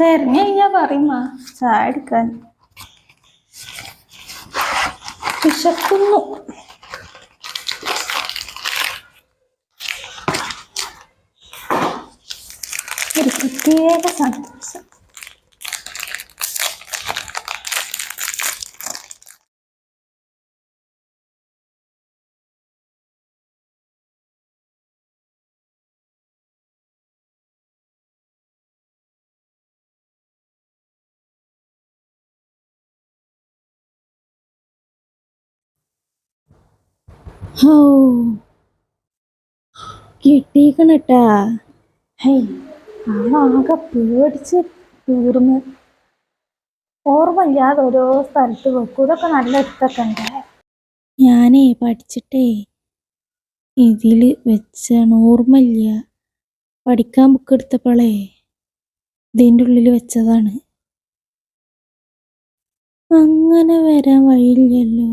തെരഞ്ഞു കഴിഞ്ഞാ പറയുമ്മ ചായ എടുക്കാൻ. വിശക്കുന്നു. ഒരു പ്രത്യേക സന്തോഷം ഹോ. കിട്ടിക്കണട്ടാ. ഹേയ് ആളാകെ പേടിച്ച് തീർന്ന്. ഓർമ്മയില്ലാതെ ഓരോ സ്ഥലത്ത് വെക്കും. ഇതൊക്കെ നല്ല എടുത്തൊക്കെ ഉണ്ട്. ഞാനേ പഠിച്ചിട്ടേ ഇതിൽ വെച്ചാണ് ഓർമ്മയില്ല. പഠിക്കാൻ ബുക്ക് എടുത്തപ്പോളേ ഇതിന്റെ ഉള്ളിൽ വെച്ചതാണ്. അങ്ങനെ വരാൻ വഴിയില്ലല്ലോ.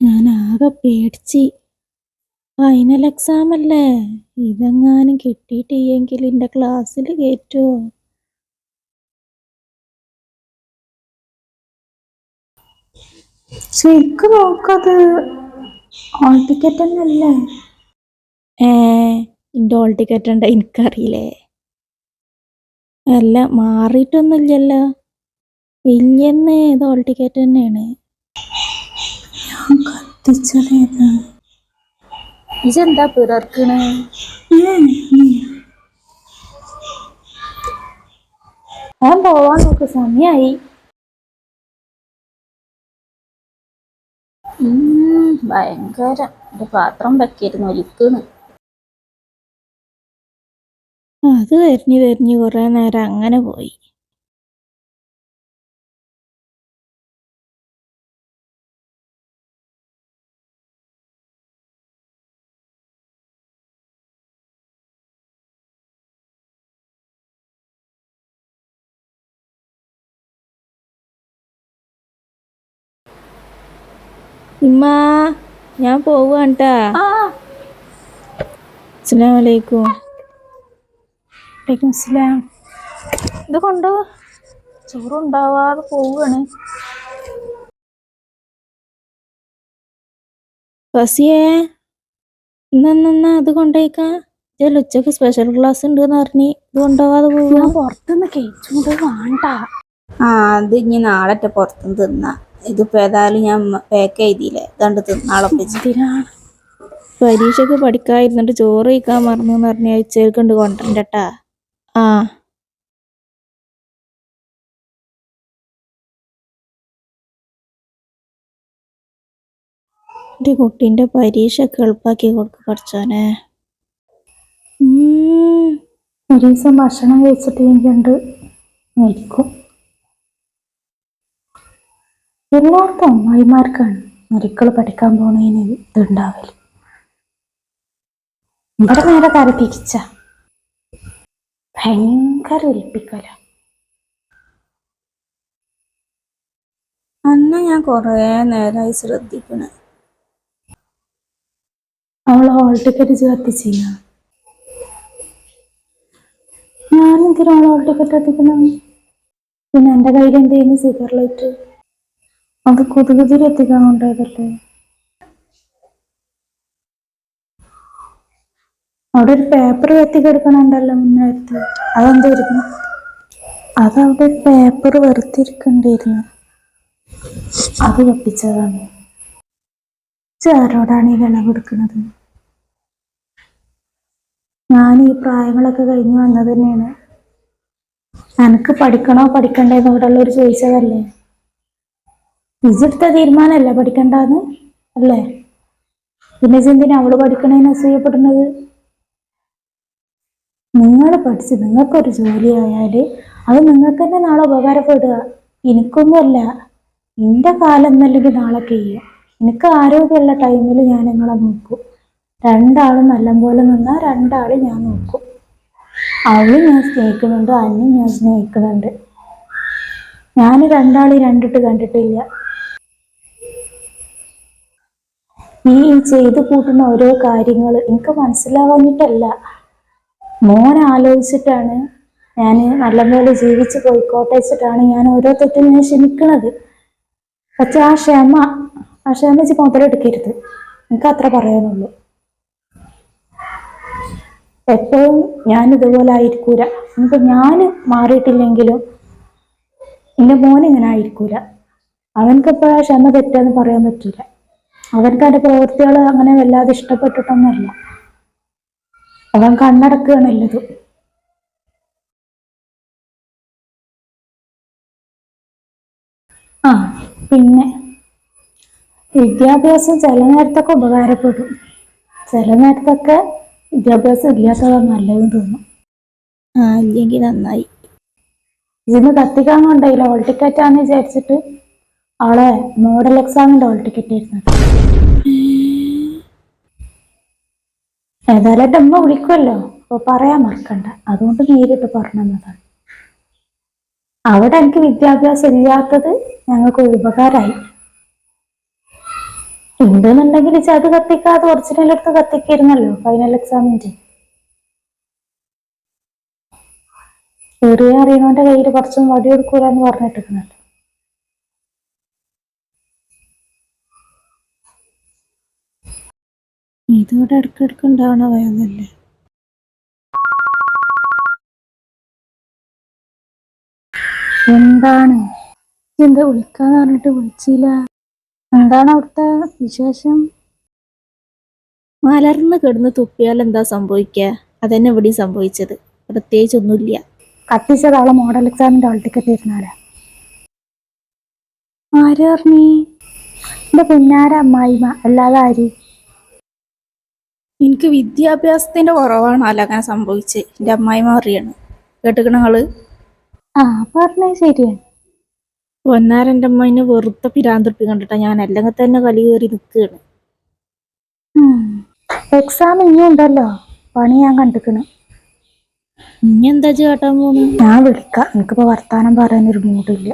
ഞാൻ ആകെ പേടിച്ച്. ഫൈനൽ എക്സാം അല്ലേ? ഇതെങ്ങാനും കിട്ടിയിട്ടില്ലെങ്കിൽ എന്റെ ക്ലാസ്സിൽ കയറ്റുമോ ശരിക്കും നോക്കത് ഹോൾ ടിക്കറ്റ് തന്നെയല്ലേ? ഏ എന്റെ ഹോൾ ടിക്കറ്റ് ഉണ്ട് എനിക്കറിയില്ലേ? അല്ല മാറിയിട്ടൊന്നുമില്ലല്ലോ. ഇല്ലെന്നേ ഇത് ഹോൾ ടിക്കറ്റ് തന്നെയാണ്. കത്തിച്ചതേന്ന്. ഇതെന്താ പിറർക്കണ് ഞാൻ പോവാൻ നോക്ക് സമയായി. ഉം, ഭയങ്കര. ഒരു പാത്രം വെക്കിരുന്നു ഒലിക്കണ്. അത് വരിഞ്ഞ് വരിഞ്ഞ് കുറെ നേരം അങ്ങനെ പോയി. ഇമ്മ ഞാൻ അലൈക്കും വലൈക്കും സ്ലാം ഇത് കൊണ്ടോ? ചോറുണ്ടാവാതെ പോവുകയാണ് ഫസിയേ എന്നാ അത് കൊണ്ടേക്കാ ഇതല്ല ഉച്ചയ്ക്ക് സ്പെഷ്യൽ ക്ലാസ് ഉണ്ട് എന്ന് പറഞ്ഞു ഇത് കൊണ്ടുപോവാതെ പോവുക പുറത്തുനിന്ന് കഴിച്ചുകൊണ്ട് വേണ്ട. ആ അത് ഇനി നാളെ പുറത്തുനിന്ന് തിന്നാ. ഇതിപ്പോ ഏതായാലും ഞാൻ പാക്ക് ചെയ്തില്ലേ ഇതാണ്ട് തിന്നാളൊപ്പിച്ച് എന്തിനാണ്? പരീക്ഷയ്ക്ക് പഠിക്കാതിരുന്നിട്ട് ചോറ് കഴിക്കാൻ മറന്നു എന്ന് പറഞ്ഞ ഉച്ചയ്ക്കുണ്ട് കൊണ്ടരണ്ടാ ആ. എന്റെ കുട്ടീന്റെ പരീക്ഷയൊക്കെ എളുപ്പാക്കി കൊടുക്ക പഠിച്ചോനെ. ഒരു ദിവസം ഭക്ഷണം കഴിച്ചിട്ട് എനിക്കുണ്ട് മരിക്കും. എല്ലായിടത്തും അമ്മായിമാർക്കാണ് മരുക്കൾ പഠിക്കാൻ പോണതിന് ഇതുണ്ടാവൽ. ഇവിടെ നേരെ കര തിരിച്ച. ഭയങ്കര ഒലിപ്പിക്കല. അന്ന് ഞാൻ കൊറേ നേരമായി ശ്രദ്ധിക്കണേ. അവൾ ഹോൾ ടിക്കറ്റ് കത്തിച്ചില്ല ഞാനെന്തിനാ അവൾ ഹോൾ ടിക്കറ്റ് എത്തിക്കണം പിന്നെ എന്റെ കയ്യിൽ എന്തെങ്കിലും സിഗർ ലൈറ്റ് അത് കൊതുകുതിരി എത്തിക്കാൻ അവിടെ ഒരു പേപ്പർ കത്തിക്കെടുക്കണുണ്ടല്ലോ മുന്നേരത്ത്. അതെന്തായിരുന്നു അതവിടെ ഒരു പേപ്പർ വെറുത്തിരിക്കണ്ടായിരുന്നു അത് കത്തിച്ചതാണ് ആരോടാണ് ഈ വില കൊടുക്കുന്നത് ഞാൻ ഈ പ്രായങ്ങളൊക്കെ കഴിഞ്ഞു വന്നത് തന്നെയാണ്. എനിക്ക് പഠിക്കണോ പഠിക്കണ്ടേ ഇവിടെ ഉള്ളവർ ചോദിച്ചതല്ലേ? ഇജെടുത്ത തീരുമാനമല്ല പഠിക്കണ്ടെന്ന്? അല്ലേ? പിന്നെ എന്തിനാ അവൾ പഠിക്കണേന്ന് അസൂയപ്പെടുന്നത്? നിങ്ങൾ പഠിച്ച് നിങ്ങൾക്കൊരു ജോലി ആയാൽ അത് നിങ്ങൾക്ക് തന്നെ നാളെ ഉപകാരപ്പെടുക. എനിക്കൊന്നുമല്ല. എന്റെ കാലം എന്നല്ലെങ്കിൽ നാളെ കഴിയും. എനിക്ക് ആരോഗ്യമുള്ള ടൈമിൽ ഞാൻ നിങ്ങളെ നോക്കും. രണ്ടാളും നല്ലപോലെ നിന്നാൽ രണ്ടാളും ഞാൻ നോക്കും. അവളും ഞാൻ സ്നേഹിക്കുന്നുണ്ട് അന്നും ഞാൻ സ്നേഹിക്കുന്നുണ്ട്. ഞാൻ രണ്ടാളും രണ്ടിട്ട് കണ്ടിട്ടില്ല. നീ ഈ ചെയ്തു കൂട്ടുന്ന ഓരോ കാര്യങ്ങൾ എനിക്ക് മനസ്സിലാവാഞ്ഞിട്ടല്ല. മോൻ ആലോചിച്ചിട്ടാണ് ഞാൻ നല്ലപോലെ ജീവിച്ച് പോയിക്കോട്ടെ വെച്ചിട്ടാണ് ഞാൻ ഓരോ തെറ്റും ഞാൻ ക്ഷമിക്കണത്. പക്ഷെ ആ ക്ഷമ ആ ക്ഷമ വെച്ച് മുതലെടുക്കരുത്. എനിക്ക് അത്ര പറയാനുള്ളൂ. എപ്പോഴും ഞാൻ ഇതുപോലെ ആയിരിക്കൂല. ഇനിയിപ്പോ ഞാൻ മാറിയിട്ടില്ലെങ്കിലും എന്റെ മോൻ ഇങ്ങനെ ആയിരിക്കൂല. അവനക്ക് ആ ക്ഷമ തെറ്റാന്ന് പറയാൻ പറ്റൂല. അവർക്ക് അവന്റെ പ്രവൃത്തികൾ അങ്ങനെ വല്ലാതെ ഇഷ്ടപ്പെട്ടിട്ടൊന്നുമല്ല. അവൻ കണ്ണടക്കുകയാണ് എല്ലതും ആ പിന്നെ വിദ്യാഭ്യാസം ചില നേരത്തൊക്കെ ഉപകാരപ്പെടും. ചില നേരത്തൊക്കെ വിദ്യാഭ്യാസം ഇല്ലാത്തതാണ് നല്ലതെന്ന് തോന്നും. ആ ഇല്ലെങ്കിൽ നന്നായി. ഇതിന് കത്തിക്കാൻ കൊണ്ടായില്ല ഹോൾ ടിക്കറ്റ് ആണെന്ന് വിചാരിച്ചിട്ട് അവളെ മോഡൽ എക്സാമിന്റെ ഹോൾ ടിക്കറ്റ് ആയിരുന്നു. ഏതായാലും അമ്മ വിളിക്കുമല്ലോ അപ്പൊ പറയാൻ മറക്കണ്ട. അതുകൊണ്ട് നേരിട്ട് പറഞ്ഞതാണ്. അവിടെ എനിക്ക് വിദ്യാഭ്യാസം ഇല്ലാത്തത് ഞങ്ങൾക്ക് ഉപകാരമായി. ഉണ്ടെന്നുണ്ടെങ്കിൽ അത് കത്തിക്കാതെ ഒറിജിനൽ എടുത്ത് കത്തിക്കായിരുന്നല്ലോ ഫൈനൽ എക്സാമിന്റെ ചെറിയ അറിയണോന്റെ കയ്യിൽ കുറച്ചും വടി കൊടുക്കൂലെന്ന് ഇതോടെ ഇടക്കിടക്ക് ഉണ്ടാവണ വയന്നല്ലേ എന്താണ്? എന്താ വിളിക്കാന്ന് പറഞ്ഞിട്ട് വിളിച്ചില്ല. എന്താണ് അവിടുത്തെ വിശേഷം? മലർന്ന് കിടന്ന് തുപ്പിയാൽ എന്താ സംഭവിക്കുക? അതന്നെ ഇവിടെ സംഭവിച്ചത്. പ്രത്യേകിച്ചൊന്നുമില്ല കത്തിച്ചത് അവളെ മോഡൽ എക്സാമിന്റെ ഹോൾ ടിക്കറ്റ് ഇരുന്നാൽ ആരാ പറഞ്ഞീ? എന്റെ പിന്നാരമ്മായി അല്ലാതെ ആര്? എനിക്ക് വിദ്യാഭ്യാസത്തിന്റെ കുറവാണ് അല്ല അങ്ങനെ സംഭവിച്ചത് എന്റെ അമ്മായി മാറിയാണ് കേട്ടിക്കണ നിങ്ങൾ? ആ പറഞ്ഞേ ശരിയാണ് പൊന്നാരന്റെ അമ്മേനെ വെറുത്ത പിരാന്തൊട്ട് കണ്ടിട്ടാ ഞാൻ അല്ലെങ്കിൽ തന്നെ കലി കയറി നിൽക്കുകയാണ് എക്സാം ഇനിയും ഉണ്ടല്ലോ. പണി ഞാൻ കണ്ടിക്കണു. ഇനി എന്താ ചേട്ടാൻ പോണു? ഞാൻ വിളിക്കാം. എനിക്കിപ്പോ വർത്താനം പറയാനൊരു മൂടില്ല.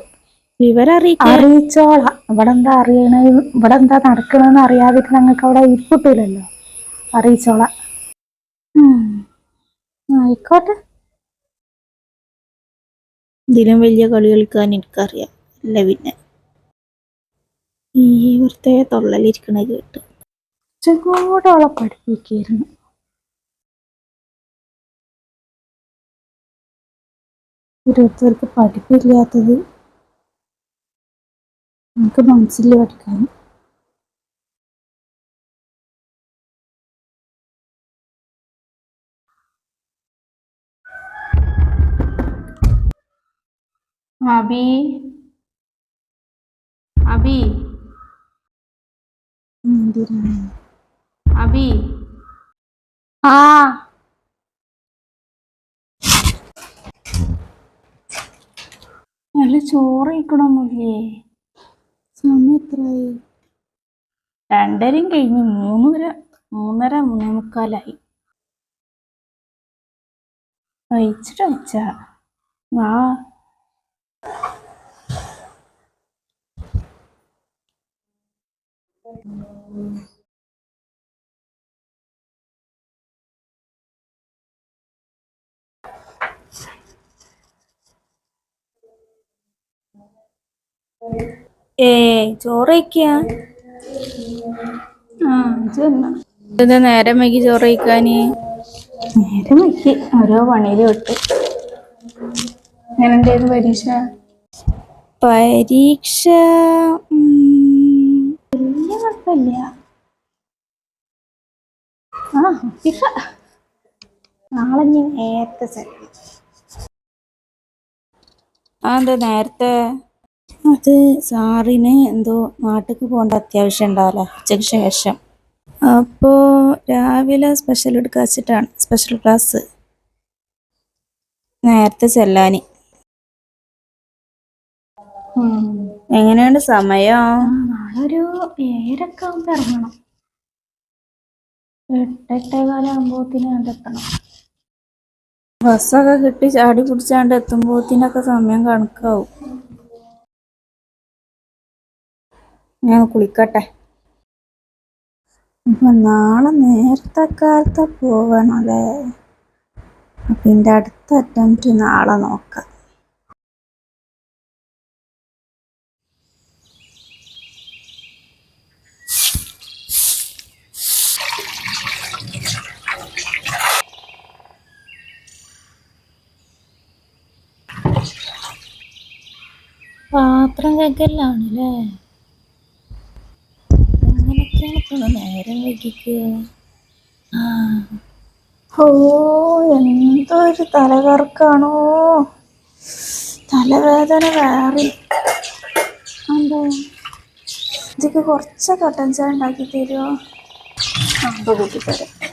വിവരം അറിയിച്ചോളാം. ഇവിടെ എന്താ അറിയണ ഇവിടെ എന്താ നടക്കണെന്ന് അറിയാതിട്ട് ഞങ്ങൾക്ക് അവിടെ ഇരിപ്പിട്ടൂലല്ലോ അറിയിച്ചോളാം. ആയിക്കോട്ടെ. ഇതിലും വലിയ കളി കളിക്കാൻ എനിക്കറിയാം. അല്ല പിന്നെ. ഈ വെറുതെ തൊള്ളലിരിക്കണ കേട്ട്. ഉച്ചക്കൂടെ അവളെ പഠിപ്പിക്കായിരുന്നു. ഓരോരുത്തർക്ക് പഠിപ്പില്ലാത്തത് നമുക്ക് മനസ്സിൽ പഠിക്കാൻ അബി അബി അബി ആ. നല്ല ചോറ് സമയം എത്രയായി? രണ്ടരയും കഴിഞ്ഞ് മൂന്നര മൂന്നര മൂന്നേ മുക്കാലായി കഴിച്ചിട്ട് വെച്ചാ ആ ഏ ചോറ് ഇത് നേരം വൈകി ചോറ് നേരെ നോക്കി ഓരോ പണിയിൽ വിട്ട് ഞാൻ എന്തായിരുന്നു പരീക്ഷ? പരീക്ഷ ഉം, കുഴപ്പമില്ല ആ പിഷ നാളെ ഞാൻ നേരത്തെ എന്താ നേരത്തെ? അത് സാറിന് എന്തോ നാട്ടിക്ക് പോകേണ്ട അത്യാവശ്യം ഉണ്ടാവില്ല ഉച്ചയ്ക്ക് ശേഷം. അപ്പോ രാവിലെ സ്പെഷ്യൽ എടുക്കുക വെച്ചിട്ടാണ് സ്പെഷ്യൽ ക്ലാസ് നേരത്തെ ചെല്ലാൻ എങ്ങനെയാണ് സമയം? നാളെ ഏഴരക്കെ ആകുമ്പോൾ ഇറങ്ങണം. ബസ്സൊക്കെ കിട്ടി ചാടി പിടിച്ചാണ്ട് എത്തുമ്പോത്തിനൊക്കെ സമയം കണക്കാവും. ഞാൻ കുളിക്കട്ടെ. അപ്പൊ നാളെ നേരത്തെ കാലത്ത് പോവണല്ലേ? അപ്പൊ എന്റെ അടുത്ത അറ്റംപ്റ്റ് നാളെ നോക്കാം. പാത്രം അങ്ങനെയൊക്കെയാണ് ഇപ്പൊ നേരം വൈകിക്ക്. ഓ എന്തൊരു തലകറക്കാണോ? തലവേദന വേറെ. ഇതൊക്കെ ഇതിക്ക് കുറച്ച് കട്ടൻ ചായ ഉണ്ടാക്കി തരുമോ അമ്പ കൂട്ടി തരാം.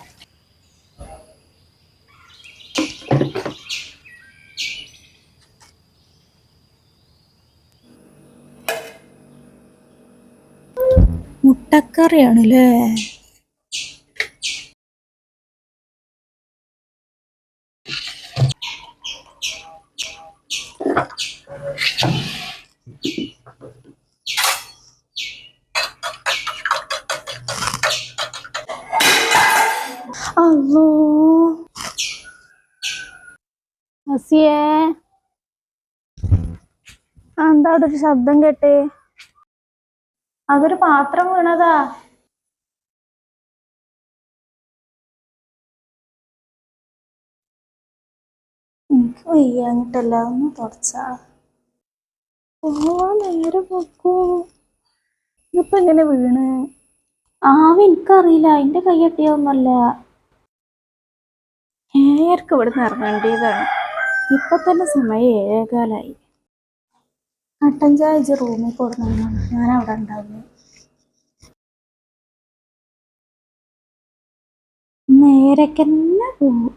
മുട്ടക്കറിയാണല്ലേ അല്ലോ എന്താ അവിടെ ഒരു ശബ്ദം കേട്ടേ? അതൊരു പാത്രം വീണതാ. വയ്യാഞ്ഞിട്ടല്ല ഒന്ന് തുടച്ചാ. ഓ നേരെ പൊക്കൂ. ഇതിപ്പോ എങ്ങനെ വീണ്? ആവി എനിക്കറിയില്ല എന്റെ കൈ കെട്ടിയൊന്നുമല്ല ഏഴരക്ക് ഇവിടുന്ന് ഇറങ്ങേണ്ടതാണ് ഇപ്പൊ തന്നെ സമയം ചായ ഇജ്ജ് റൂമിൽ കൊടുക്കണം ഞാൻ അവിടെ ഉണ്ടാവുന്നു. നേരക്കെന്നെ പോവും.